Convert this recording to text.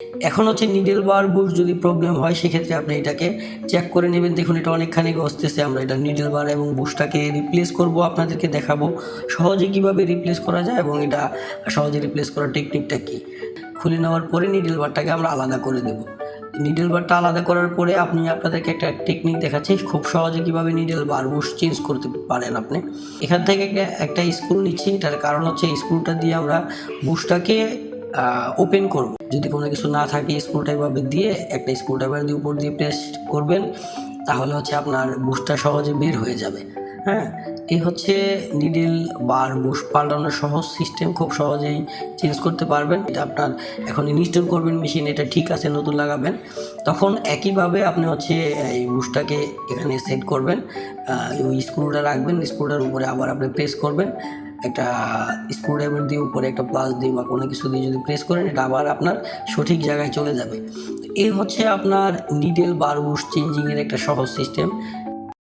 এখন হচ্ছে needle bar bush যদি প্রবলেম হয়, সেক্ষেত্রে আপনি এটাকে চেক করে নেবেন। দেখুন, এটা অনেকখানি গসতেছে। আমরা এটা নিডেল বার এবং বুশটাকে রিপ্লেস করব, আপনাদেরকে দেখাবো সহজে কীভাবে রিপ্লেস করা যায় এবং এটা সহজে রিপ্লেস করার টেকনিকটা কি। খুলে নেওয়ার পরে নিডেল বারটাকে আমরা আলাদা করে দেব। নিডেল বারটা আলাদা করার পরে আপনি আপনাদেরকে একটা টেকনিক দেখাচ্ছি। খুব সহজে কীভাবে নিডেল বার বুশ চেঞ্জ করতে পারেন আপনি। এখান থেকে একটা স্ক্রু নিচ্ছি। এটার কারণ হচ্ছে স্ক্রুটা দিয়ে আমরা বুশটাকে ওপেন করব। যদি কোনো কিছু না থাকে স্ক্রু ড্রাইভার দিয়ে একটা স্ক্রু ড্রাইভার দিয়ে উপর দিয়ে প্রেস করবেন, তাহলে হচ্ছে আপনার বুশটা সহজে বের হয়ে যাবে। হ্যাঁ? এই হচ্ছে নিডেল বার বুশ পাল্টানোর সহজ সিস্টেম খুব সহজেই চেঞ্জ করতে পারবেন। এটা আপনার এখন ইনস্টল করবেন মেশিন এটা ঠিক আছে, নতুন লাগাবেন। তখন একইভাবে আপনি হচ্ছে এই বুশটাকে এখানে সেট করবেন। ওই স্ক্রুটা রাখবেন স্ক্রুটার উপরে আবার আপনি প্রেস করবেন। একটা স্ক্রুড্রাইভার দিয়ে উপরে, একটা প্লাস দিয়ে বা কোনো কিছু দিয়ে যদি প্রেস করেন, এটা আবার আপনার সঠিক জায়গায় চলে যাবে। এই হচ্ছে আপনার নিডেল বার বুস চেঞ্জিংয়ের একটা সহজ সিস্টেম